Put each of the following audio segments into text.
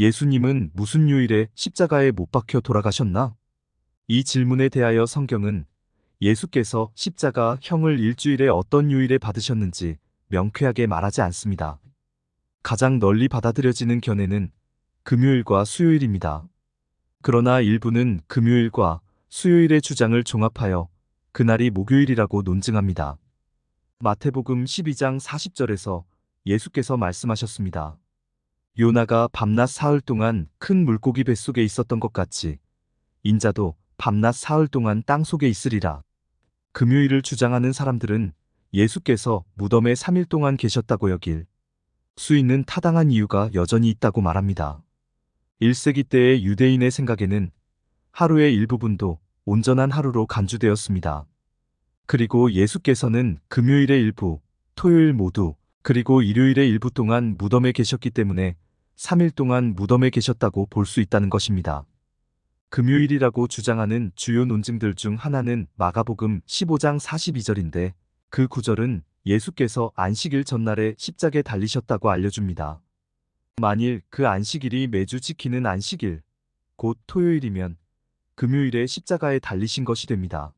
예수님은 무슨 요일에 십자가에 못 박혀 돌아가셨나? 이 질문에 대하여 성경은 예수께서 십자가 형을 일주일에 어떤 요일에 받으셨는지 명쾌하게 말하지 않습니다. 가장 널리 받아들여지는 견해는 금요일과 수요일입니다. 그러나 일부는 금요일과 수요일의 주장을 종합하여 그날이 목요일이라고 논증합니다. 마태복음 12장 40절에서 예수께서 말씀하셨습니다. 요나가 밤낮 사흘 동안 큰 물고기 뱃속에 있었던 것 같이 인자도 밤낮 사흘 동안 땅 속에 있으리라. 금요일을 주장하는 사람들은 예수께서 무덤에 3일 동안 계셨다고 여길 수 있는 타당한 이유가 여전히 있다고 말합니다. 1세기 때의 유대인의 생각에는 하루의 일부분도 온전한 하루로 간주되었습니다. 그리고 예수께서는 금요일의 일부, 토요일 모두, 그리고 일요일의 일부 동안 무덤에 계셨기 때문에 3일 동안 무덤에 계셨다고 볼 수 있다는 것입니다. 금요일이라고 주장하는 주요 논증들 중 하나는 마가복음 15장 42절인데 그 구절은 예수께서 안식일 전날에 십자가에 달리셨다고 알려줍니다. 만일 그 안식일이 매주 지키는 안식일, 곧 토요일이면 금요일에 십자가에 달리신 것이 됩니다.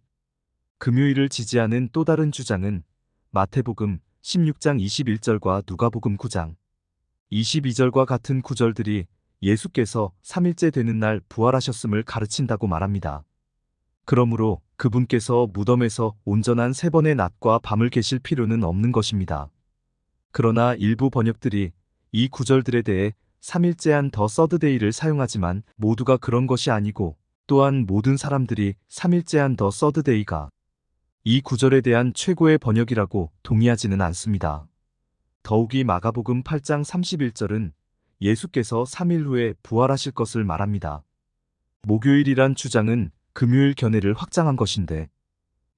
금요일을 지지하는 또 다른 주장은 마태복음 16장 21절과 누가복음 9장 22절과 같은 구절들이 예수께서 3일째 되는 날 부활하셨음을 가르친다고 말합니다. 그러므로 그분께서 무덤에서 온전한 세 번의 낮과 밤을 계실 필요는 없는 것입니다. 그러나 일부 번역들이 이 구절들에 대해 3일째한 더 서드데이를 사용하지만 모두가 그런 것이 아니고 또한 모든 사람들이 3일째한 더 서드데이가 이 구절에 대한 최고의 번역이라고 동의하지는 않습니다. 더욱이 마가복음 8장 31절은 예수께서 3일 후에 부활하실 것을 말합니다. 목요일이란 주장은 금요일 견해를 확장한 것인데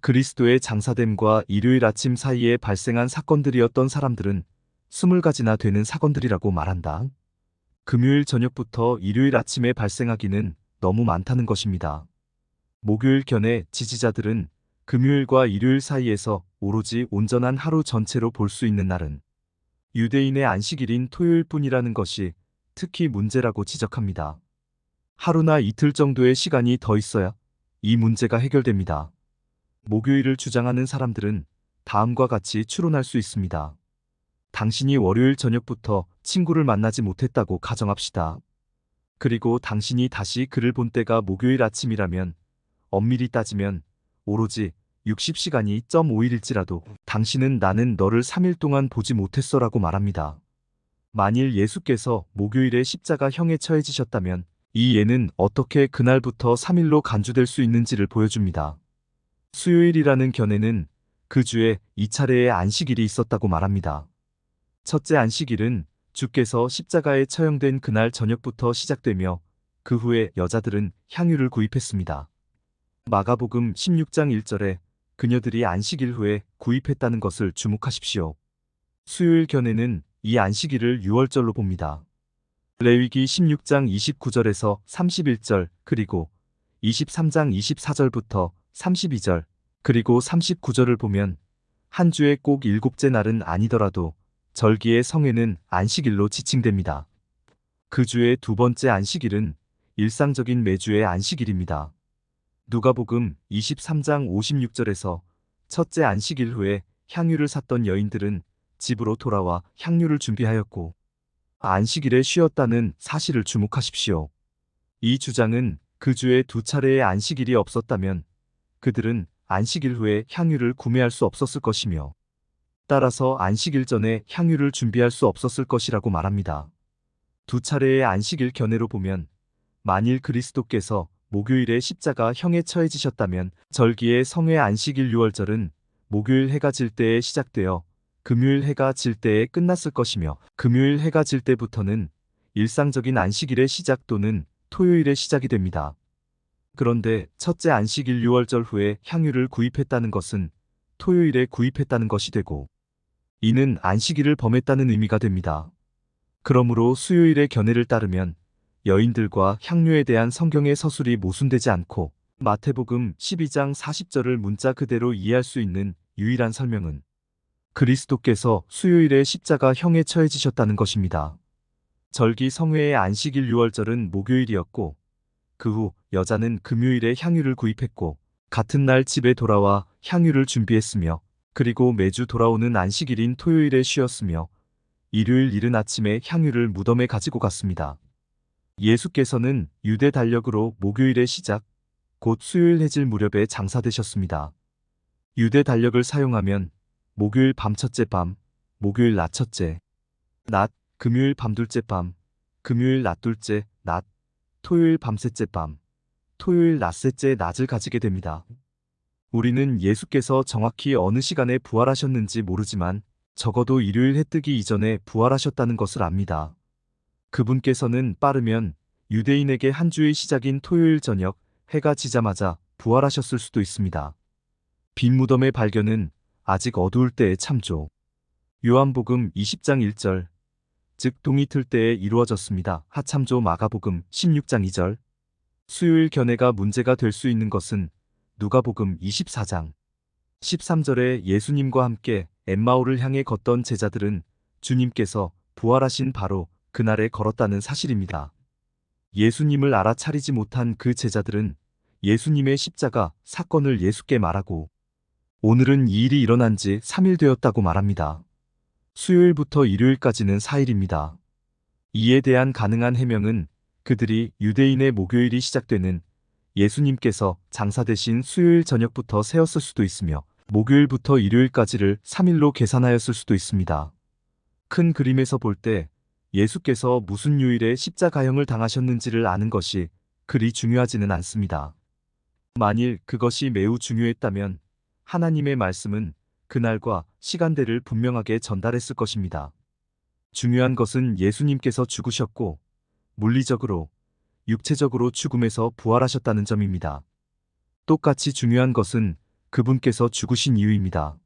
그리스도의 장사됨과 일요일 아침 사이에 발생한 사건들이었던 사람들은 스물 가지나 되는 사건들이라고 말한다. 금요일 저녁부터 일요일 아침에 발생하기는 너무 많다는 것입니다. 목요일 견해 지지자들은 금요일과 일요일 사이에서 오로지 온전한 하루 전체로 볼 수 있는 날은 유대인의 안식일인 토요일뿐이라는 것이 특히 문제라고 지적합니다. 하루나 이틀 정도의 시간이 더 있어야 이 문제가 해결됩니다. 목요일을 주장하는 사람들은 다음과 같이 추론할 수 있습니다. 당신이 월요일 저녁부터 친구를 만나지 못했다고 가정합시다. 그리고 당신이 다시 그를 본 때가 목요일 아침이라면 엄밀히 따지면 오로지 60시간이 0.5일일지라도 당신은 나는 너를 3일 동안 보지 못했어라고 말합니다. 만일 예수께서 목요일에 십자가 형에 처해지셨다면 이 예는 어떻게 그날부터 3일로 간주될 수 있는지를 보여줍니다. 수요일이라는 견해는 그 주에 이 차례의 안식일이 있었다고 말합니다. 첫째 안식일은 주께서 십자가에 처형된 그날 저녁부터 시작되며 그 후에 여자들은 향유를 구입했습니다. 마가복음 16장 1절에 그녀들이 안식일 후에 구입했다는 것을 주목하십시오. 수요일 견해는 이 안식일을 6월절로 봅니다. 레위기 16장 29절에서 31절 그리고 23장 24절부터 32절 그리고 39절을 보면 한 주에 꼭 일곱째 날은 아니더라도 절기의 성회는 안식일로 지칭됩니다. 그 주의 두 번째 안식일은 일상적인 매주의 안식일입니다. 누가복음 23장 56절에서 첫째 안식일 후에 향유를 샀던 여인들은 집으로 돌아와 향유를 준비하였고 안식일에 쉬었다는 사실을 주목하십시오. 이 주장은 그 주에 두 차례의 안식일이 없었다면 그들은 안식일 후에 향유를 구매할 수 없었을 것이며 따라서 안식일 전에 향유를 준비할 수 없었을 것이라고 말합니다. 두 차례의 안식일 견해로 보면 만일 그리스도께서 목요일에 십자가 형에 처해지셨다면 절기의 성회 안식일 6월절은 목요일 해가 질 때에 시작되어 금요일 해가 질 때에 끝났을 것이며 금요일 해가 질 때부터는 일상적인 안식일의 시작 또는 토요일의 시작이 됩니다. 그런데 첫째 안식일 6월절 후에 향유를 구입했다는 것은 토요일에 구입했다는 것이 되고 이는 안식일을 범했다는 의미가 됩니다. 그러므로 수요일의 견해를 따르면 여인들과 향유에 대한 성경의 서술이 모순되지 않고 마태복음 12장 40절을 문자 그대로 이해할 수 있는 유일한 설명은 그리스도께서 수요일에 십자가 형에 처해지셨다는 것입니다. 절기 성회의 안식일 6월절은 목요일이었고 그 후 여자는 금요일에 향유를 구입했고 같은 날 집에 돌아와 향유를 준비했으며 그리고 매주 돌아오는 안식일인 토요일에 쉬었으며 일요일 이른 아침에 향유를 무덤에 가지고 갔습니다. 예수께서는 유대 달력으로 목요일의 시작, 곧 수요일 해질 무렵에 장사되셨습니다. 유대 달력을 사용하면 목요일 밤 첫째 밤, 목요일 낮 첫째, 낮, 금요일 밤 둘째 밤, 금요일 낮 둘째, 낮, 토요일 밤 셋째 밤, 토요일 낮 셋째 낮을 가지게 됩니다. 우리는 예수께서 정확히 어느 시간에 부활하셨는지 모르지만 적어도 일요일 해 뜨기 이전에 부활하셨다는 것을 압니다. 그분께서는 빠르면 유대인에게 한 주의 시작인 토요일 저녁 해가 지자마자 부활하셨을 수도 있습니다. 빈 무덤의 발견은 아직 어두울 때의 참조. 요한복음 20장 1절, 즉 동이 틀 때에 이루어졌습니다. 하참조 마가복음 16장 2절. 수요일 견해가 문제가 될 수 있는 것은 누가복음 24장 13절에 예수님과 함께 엠마오를 향해 걷던 제자들은 주님께서 부활하신 바로 그날에 걸었다는 사실입니다. 예수님을 알아차리지 못한 그 제자들은 예수님의 십자가 사건을 예수께 말하고 오늘은 이 일이 일어난 지 3일 되었다고 말합니다. 수요일부터 일요일까지는 4일입니다. 이에 대한 가능한 해명은 그들이 유대인의 목요일이 시작되는 예수님께서 장사되신 수요일 저녁부터 세었을 수도 있으며 목요일부터 일요일까지를 3일로 계산하였을 수도 있습니다. 큰 그림에서 볼 때 예수께서 무슨 요일에 십자가형을 당하셨는지를 아는 것이 그리 중요하지는 않습니다. 만일 그것이 매우 중요했다면 하나님의 말씀은 그날과 시간대를 분명하게 전달했을 것입니다. 중요한 것은 예수님께서 죽으셨고 물리적으로 육체적으로 죽음에서 부활하셨다는 점입니다. 똑같이 중요한 것은 그분께서 죽으신 이유입니다.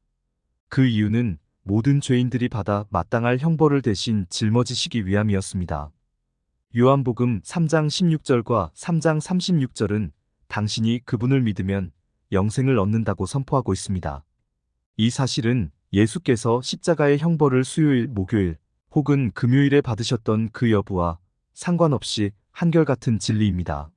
그 이유는 모든 죄인들이 받아 마땅할 형벌을 대신 짊어지시기 위함이었습니다. 요한복음 3장 16절과 3장 36절은 당신이 그분을 믿으면 영생을 얻는다고 선포하고 있습니다. 이 사실은 예수께서 십자가의 형벌을 수요일, 목요일 혹은 금요일에 받으셨던 그 여부와 상관없이 한결같은 진리입니다.